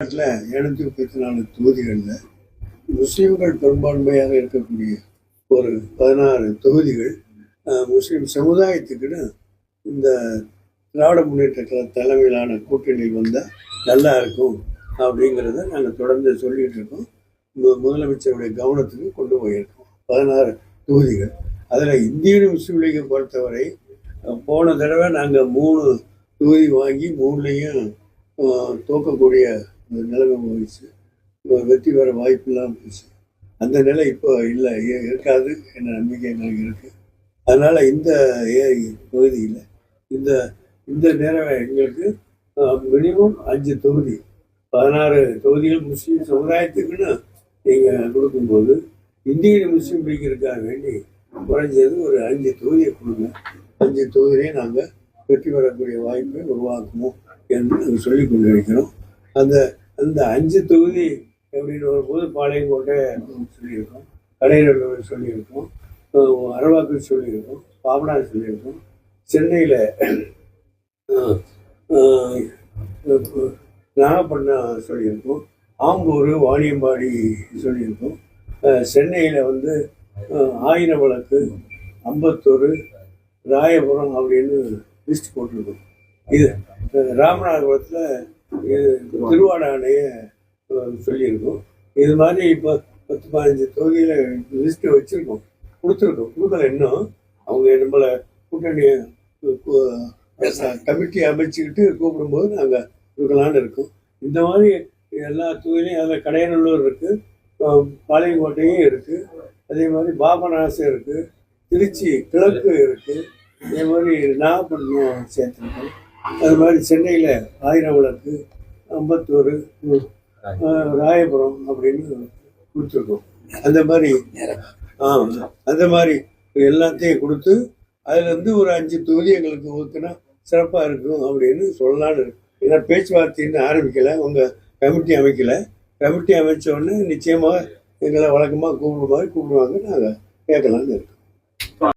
தமிழ்நாட்டில் எழுநூத்தி முப்பத்தி நாலு தொகுதிகளில் முஸ்லீம்கள் பெரும்பான்மையாக இருக்கக்கூடிய ஒரு பதினாறு தொகுதிகள் முஸ்லீம் சமுதாயத்துக்குன்னு இந்த திராவிட முன்னேற்ற கழக தலைமையிலான கூட்டணி வந்தால் நல்லா இருக்கும் அப்படிங்கிறத நாங்கள் தொடர்ந்து சொல்லிட்டு இருக்கோம். முதலமைச்சருடைய கவனத்துக்கு கொண்டு போயிருக்கோம். பதினாறு தொகுதிகள். அதில் இந்திய முஸ்லீம் லீகை பொறுத்தவரை போன தடவை நாங்கள் மூணு தொகுதி வாங்கி மூணுலேயும் தோக்கக்கூடிய நிலைமை போயிடுச்சு. இப்போ வெற்றி பெற வாய்ப்பு இல்லாமல் போயிடுச்சு. அந்த நிலை இப்போ இல்லை இருக்காது என்ற நம்பிக்கை எனக்கு இருக்குது அதனால் இந்த ஏரி தொகுதியில் இந்த இந்த நேரம் எங்களுக்கு மினிமம் அஞ்சு தொகுதி பதினாறு தொகுதிகள் முஸ்லீம் சமுதாயத்துக்குன்னு நீங்கள் கொடுக்கும்போது இந்திய முஸ்லீம் லீக்கிற்காக வேண்டி குறைஞ்சது ஒரு அஞ்சு தொகுதியை கொடுங்க. அஞ்சு தொகுதியை நாங்கள் வெற்றி பெறக்கூடிய வாய்ப்பை உருவாக்குவோம் என்று நாங்கள் சொல்லிக் கொண்டிருக்கிறோம். அந்த அந்த அஞ்சு தொகுதி அப்படின்னு வரும்போது பாளையங்கோட்டை சொல்லியிருக்கோம் கடைநல்லூர் சொல்லியிருக்கோம் அஹ் அரவாக்கு சொல்லியிருக்கோம் பாபநாடு சொல்லியிருக்கோம் சென்னையில் நாகப்பட்டினம் சொல்லியிருக்கோம் ஆம்பூர் வாணியம்பாடி சொல்லியிருக்கோம் சென்னையில் வந்து ஆயின ஆயிரம் அம்பத்தூர் ராயபுரம் அப்படின்னு லிஸ்ட் போட்டிருக்கோம். இது ராமநாதபுரத்தில் திருவாடானையை சொல்லியிருக்கோம். இது மாதிரி இப்போ பத்து பதினஞ்சு தொகுதியில் லிஸ்ட்டு வச்சுருக்கோம். கொடுத்துருக்கோம். கொடுக்கல இன்னும். அவங்க நம்மளை கூட்டணியை கமிட்டி அமைச்சுக்கிட்டு கூப்பிடும்போது நாங்கள் கொடுக்கலான்னு இருக்கோம். இந்த மாதிரி எல்லா தொகுதியிலையும் அதில் கடையநல்லூர் இருக்குது பாளையங்கோட்டையும் இருக்குது அதே மாதிரி பாபநாசம் இருக்குது திருச்சி கிழக்கு இருக்குது அதே மாதிரி நாகப்பட்டினம் சேர்த்துருக்கோம். அது மாதிரி சென்னையில் ஆயிரம் அம்பத்தூர் ராயபுரம் அப்படின்னு கொடுத்துருக்கோம். அந்த மாதிரி ஆ அந்த மாதிரி எல்லாத்தையும் கொடுத்து அதுலேருந்து ஒரு அஞ்சு தொகுதி எங்களுக்கு ஊற்றுனா சிறப்பாக இருக்கும் அப்படின்னு சொல்லலான்னு இருக்கு. ஏன்னா பேச்சுவார்த்தைன்னு ஆரம்பிக்கலை உங்கள் கமிட்டி அமைக்கலை. கமிட்டி அமைச்ச உடனே நிச்சயமாக எங்களை வழக்கமாக கூப்பிடுற மாதிரி கூப்பிடுவாங்க நாங்கள் கேட்கலான்னு இருக்கோம்.